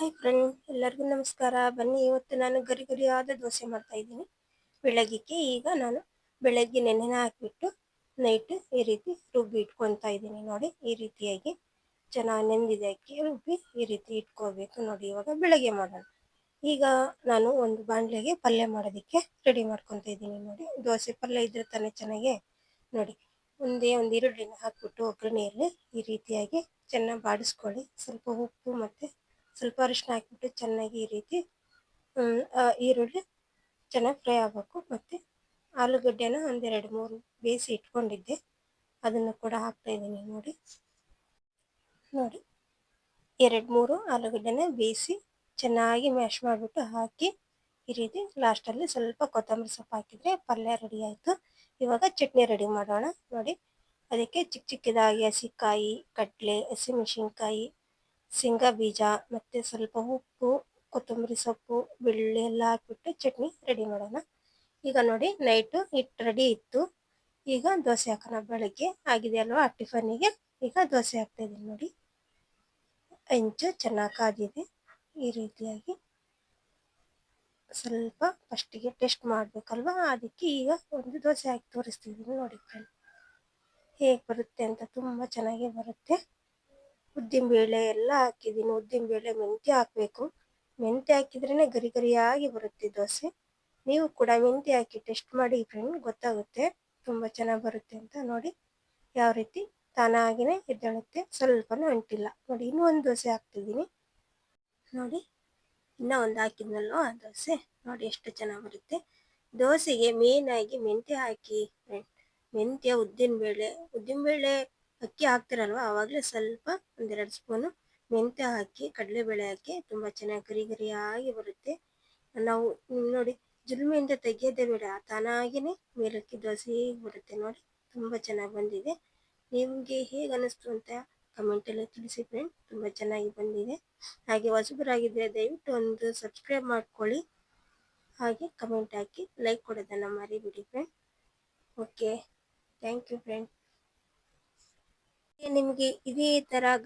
Hi friend ಎಲ್ಲರಿಗೂ ನಮಸ್ಕಾರ. ಬನ್ನಿ, ಇವತ್ತು ನಾನು ಗರಿ ಗರಿಯಾದ ದೋಸೆ ಮಾಡ್ತಾ ಇದ್ದೀನಿ. ಬೆಳಗ್ಗೆಗೆ ಈಗ ನಾನು ಬೆಳಗ್ಗೆ ನೆನೆ ಹಾಕಿಬಿಟ್ಟು ನೈಟ್ ಈ ರೀತಿ ರುಬ್ಬಿ ಇಟ್ಕೊತಾ ಇದ್ದೀನಿ. ನೋಡಿ, ಈ ರೀತಿಯಾಗಿ ಚೆನ್ನಾಗಿ ನೆಂದಿದೆ ಅಕ್ಕಿ ರುಬ್ಬಿ ಈ ರೀತಿ ಇಟ್ಕೋಬೇಕು ನೋಡಿ, ಇವಾಗ ಬೆಳಗ್ಗೆ ಮಾಡೋಣ. ಈಗ ನಾನು ಒಂದು ಬಾಣಲೆಗೆ ಪಲ್ಯ ಮಾಡೋದಕ್ಕೆ ರೆಡಿ ಮಾಡ್ಕೊತಾ ಇದ್ದೀನಿ. ನೋಡಿ, ದೋಸೆ ಪಲ್ಯ ಇದ್ರೆ ತಾನೇ ಚೆನ್ನಾಗೆ. ನೋಡಿ, ಒಂದೇ ಒಂದು ಈರುಳ್ಳಿನ ಹಾಕ್ಬಿಟ್ಟು ಒಗ್ಗರಣೆಯಲ್ಲಿ ಈ ರೀತಿಯಾಗಿ ಚೆನ್ನಾಗಿ ಬಾಡಿಸ್ಕೊಳ್ಳಿ. ಸ್ವಲ್ಪ ಉಪ್ಪು ಮತ್ತು ಸ್ವಲ್ಪ ಅರಿಶಿನ ಹಾಕಿಬಿಟ್ಟು ಚೆನ್ನಾಗಿ ಈ ರೀತಿ ಈರುಳ್ಳಿ ಚೆನ್ನಾಗಿ ಫ್ರೈ ಆಗಬೇಕು. ಮತ್ತು ಆಲೂಗಡ್ಡೆನ ಒಂದೆರಡು ಮೂರು ಬೇಯಿಸಿ ಇಟ್ಕೊಂಡಿದ್ದೆ. ಅದನ್ನು ಕೂಡ ಹಾಕ್ತಾ ಇದ್ದೀನಿ ನೋಡಿ. ನೋಡಿ, ಎರಡು ಮೂರು ಆಲೂಗಡ್ಡೆನ ಬೇಯಿಸಿ ಚೆನ್ನಾಗಿ ಮ್ಯಾಶ್ ಮಾಡಿಬಿಟ್ಟು ಹಾಕಿ ಈ ರೀತಿ ಲಾಸ್ಟಲ್ಲಿ ಸ್ವಲ್ಪ ಕೊತ್ತಂಬರಿ ಸೊಪ್ಪು ಹಾಕಿದರೆ ಪಲ್ಯ ರೆಡಿ ಆಯಿತು. ಇವಾಗ ಚಟ್ನಿ ರೆಡಿ ಮಾಡೋಣ. ನೋಡಿ, ಅದಕ್ಕೆ ಚಿಕ್ಕ ಚಿಕ್ಕದಾಗಿ ಹಸಿಕಾಯಿ, ಕಡಲೆ, ಹಸಿಮೆಣಸಿನ್ಕಾಯಿ ಶೇಂಗಾ ಬೀಜ, ಮತ್ತು ಸ್ವಲ್ಪ ಉಪ್ಪು, ಕೊತ್ತಂಬರಿ ಸೊಪ್ಪು, ಬೆಳ್ಳುಳ್ಳಿ ಎಲ್ಲ ಹಾಕ್ಬಿಟ್ಟು ಚಟ್ನಿ ರೆಡಿ ಮಾಡೋಣ. ಈಗ ನೋಡಿ ನೈಟು ಹಿಟ್ಟು ರೆಡಿ ಇತ್ತು. ಈಗ ದೋಸೆ ಹಾಕೋಣ. ಬೆಳಗ್ಗೆ ಆಗಿದೆ ಅಲ್ವಾ? ಟಿಫನಿಗೆ ಈಗ ದೋಸೆ ಹಾಕ್ತಾ ಇದ್ದೀನಿ ನೋಡಿ. ಹೆಂಚು ಚೆನ್ನಾಗಿ ಕಾದಿದೆ. ಈ ರೀತಿಯಾಗಿ ಸ್ವಲ್ಪ ಫಸ್ಟಿಗೆ ಟೆಸ್ಟ್ ಮಾಡಬೇಕಲ್ವಾ? ಅದಕ್ಕೆ ಈಗ ಒಂದು ದೋಸೆ ಹಾಕಿ ತೋರಿಸ್ತಿದ್ದೀನಿ ನೋಡಿ ಫ್ರೆಂಡ್ ಹೇಗೆ ಬರುತ್ತೆ ಅಂತ ತುಂಬ ಚೆನ್ನಾಗಿ ಬರುತ್ತೆ. ಉದ್ದಿನಬೇಳೆ ಎಲ್ಲ ಹಾಕಿದ್ದೀನಿ. ಉದ್ದಿನಬೇಳೆ ಮೆಂತ್ಯ ಹಾಕಬೇಕು. ಮೆಂತ್ಯ ಹಾಕಿದ್ರೇ ಗರಿ ಗರಿಯಾಗಿ ಬರುತ್ತೆ ದೋಸೆ. ನೀವು ಕೂಡ ಮೆಂತ್ಯ ಹಾಕಿ ಟೆಸ್ಟ್ ಮಾಡಿ ಫ್ರೆಂಡ್ ಗೊತ್ತಾಗುತ್ತೆ ತುಂಬ ಚೆನ್ನಾಗಿ ಬರುತ್ತೆ ಅಂತ ನೋಡಿ ಯಾವ ರೀತಿ ತಾನಾಗಿನೇ ಎದ್ದೇಳುತ್ತೆ. ಸ್ವಲ್ಪನೂ ಅಂಟಿಲ್ಲ. ನೋಡಿ ಇನ್ನೂ ಒಂದು ದೋಸೆ ಹಾಕ್ತಿದ್ದೀನಿ. ನೋಡಿ, ಇನ್ನೂ ಒಂದು ಹಾಕಿದ್ನಲ್ವ ದೋಸೆ. ನೋಡಿ ಎಷ್ಟು ಚೆನ್ನಾಗಿ ಬರುತ್ತೆ. ದೋಸೆಗೆ ಮೇಯ್ನಾಗಿ ಮೆಂತ್ಯ ಹಾಕಿ ಫ್ರೆಂಡ್ ಮೆಂತ್ಯ ಉದ್ದಿನಬೇಳೆ ಉದ್ದಿನಬೇಳೆ ಅಕ್ಕಿ ಹಾಕ್ತಿರಲ್ವ? ಆವಾಗಲೇ ಸ್ವಲ್ಪ ಒಂದೆರಡು ಸ್ಪೂನು ಮೆಂತ್ಯ ಹಾಕಿ, ಕಡಲೆಬೇಳೆ ಹಾಕಿ, ತುಂಬ ಚೆನ್ನಾಗಿ ಗರಿ ಗರಿಯಾಗಿ ಬರುತ್ತೆ. ನಾವು ನೋಡಿ ಜುಲ್ಮೆಯಿಂದ ತೆಗೆಯೋದೇ ಬೇಡ ತಾನಾಗಿಯೇ ಮೇಲಕ್ಕಿ ದೋಸೆ ಬರುತ್ತೆ ನೋಡಿ. ತುಂಬ ಚೆನ್ನಾಗಿ ಬಂದಿದೆ. ನಿಮಗೆ ಹೇಗೆ ಅನ್ನಿಸ್ತು ಅಂತ ಕಮೆಂಟಲ್ಲಿ ತಿಳಿಸಿ ಫ್ರೆಂಡ್ ತುಂಬ ಚೆನ್ನಾಗಿ ಬಂದಿದೆ. ಹಾಗೆ ಹೊಸಬರಾಗಿದ್ದರೆ ದಯವಿಟ್ಟು ಒಂದು ಸಬ್ಸ್ಕ್ರೈಬ್ ಮಾಡ್ಕೊಳ್ಳಿ. ಹಾಗೆ ಕಮೆಂಟ್ ಹಾಕಿ ಲೈಕ್ ಕೊಡೋದನ್ನು ಮರಿಬಿಡಿ friend okay thank you friend ನಿಮಗೆ ಇದೇ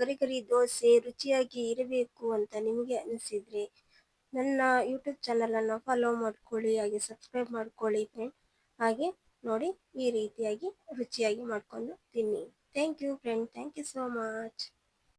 ಗರಿ ಗರಿ ದೋಸೆ ರುಚಿಯಾಗಿ ಇರಬೇಕು ಅಂತ ನಿಮಗೆ ಅನಿಸಿದ್ರೆ ನನ್ನ ಯೂಟ್ಯೂಬ್ ಚಾನಲನ್ನು ಫಾಲೋ ಮಾಡ್ಕೊಳ್ಳಿ, ಹಾಗೆ ಸಬ್ಸ್ಕ್ರೈಬ್ ಮಾಡ್ಕೊಳ್ಳಿ ಫ್ರೆಂಡ್ ಹಾಗೆ ನೋಡಿ ಈ ರೀತಿಯಾಗಿ ರುಚಿಯಾಗಿ ಮಾಡ್ಕೊಂಡು ತಿನ್ನಿ. Thank you friend thank you so much